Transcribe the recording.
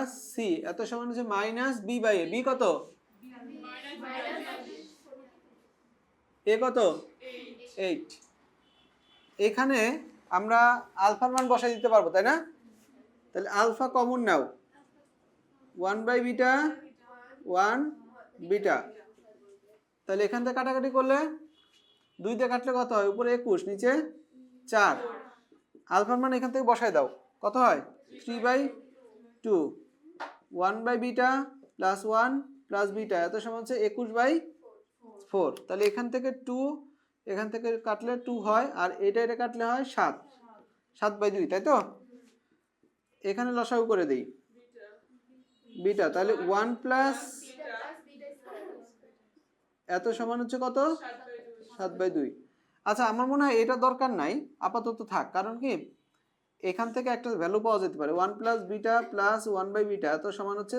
Plus C এত সমান হচ্ছে minus B by A B কত? এ কত? এইট এখানে আমরা আলফার মান বসাই দিতে পারব, তাই না? তাহলে alpha common now. One by beta one beta তাহলে এখান থেকে কাটাকাটি করলে দুই কাটলে কত হয়? উপরে একুশ, নিচে চার। আলফার মান এখান থেকে বসাই দাও। কত হয়? Three by two one by beta plus one plus beta এত সমান হচ্ছে একুশ বাই ফোর তাহলে এখান থেকে টু এখান থেকে কাটলে টু হয়, আর এটা এটা কাটলে হয় সাত। সাত বাই দুই, তাই তো? এখানে লসাগু করে দিই। বিটা তাহলে ওয়ান প্লাস এত সমান হচ্ছে কত? সাত বাই দুই। আচ্ছা আমার মনে হয় এটা দরকার নাই, আপাতত থাক। কারণ কি? এখান থেকে একটা ভ্যালু পাওয়া যেতে পারে। One plus beta plus one by beta তো সমান হচ্ছে